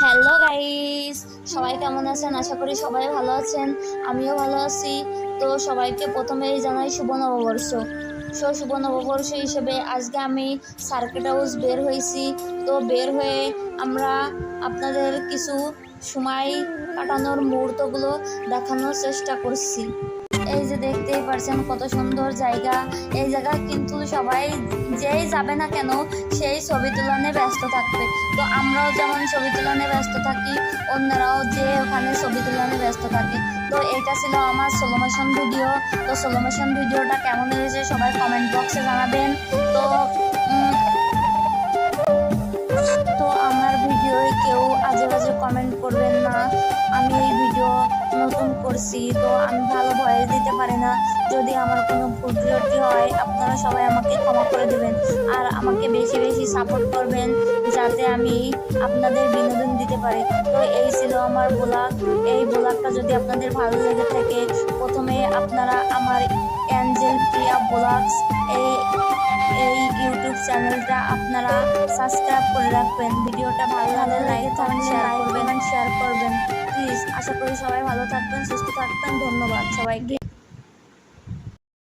Hello guys সবাই কেমন আছেন? আশা করি সবাই ভালো আছেন। আমিও ভালো আছি। তো সবাইকে প্রথমেই জানাই শুভ নববর্ষ। সো, শুভ নববর্ষ হিসেবে আজকে আমি সার্কিট হাউস বের হয়েছি। তো বের হয়ে আমরা আপনাদের কিছু সময় কাটানোর মুহূর্তগুলো দেখানোর চেষ্টা করছি। এই যে দেখতেই পারছেন কত সুন্দর জায়গা। এই জায়গা কিন্তু সবাই যেই যাবে না কেন, সেই ছবি তুলনে ব্যস্ত থাকবে। তো আমরাও যেমন ছবি তুলনে ব্যস্ত থাকি, অন্যরাও যে ওখানে ছবি তুলনে ব্যস্ত থাকে। তো এটা ছিল আমার সোলোমেশন ভিডিও তো সোলোমেশন ভিডিওটা কেমন হয়েছে সবাই কমেন্ট বক্সে জানাবেন। তো আজে বাজে কমেন্ট করবেন না। আমি এই ভিডিও নতুন করছি, তো আমি ভালো ভয়েস দিতে পারি না। যদি আমার কোনো ভুল ত্রুটি হয়, আপনারা সবাই আমাকে ক্ষমা করে দেবেন। আর আমাকে বেশি বেশি সাপোর্ট করবেন, যাতে আমি আপনাদের বিনোদন দিতে পারি। তো এই ছিল আমার ব্লগ এই ব্লগটা যদি আপনাদের ভালো লেগে থাকে, প্রথমে আপনারা আমার অ্যাঞ্জেল প্রিয়া ব্লগস এই চ্যানেলটা আপনারা সাবস্ক্রাইব করে রাখবেন। ভিডিওটা ভালো লাগলে লাইক কমেন্ট শেয়ার করবেন শেয়ার করবেন। প্লিজ আশা করি সবাই ভালো থাকবেন, সুস্থ থাকবেন। ধন্যবাদ সবাইকে।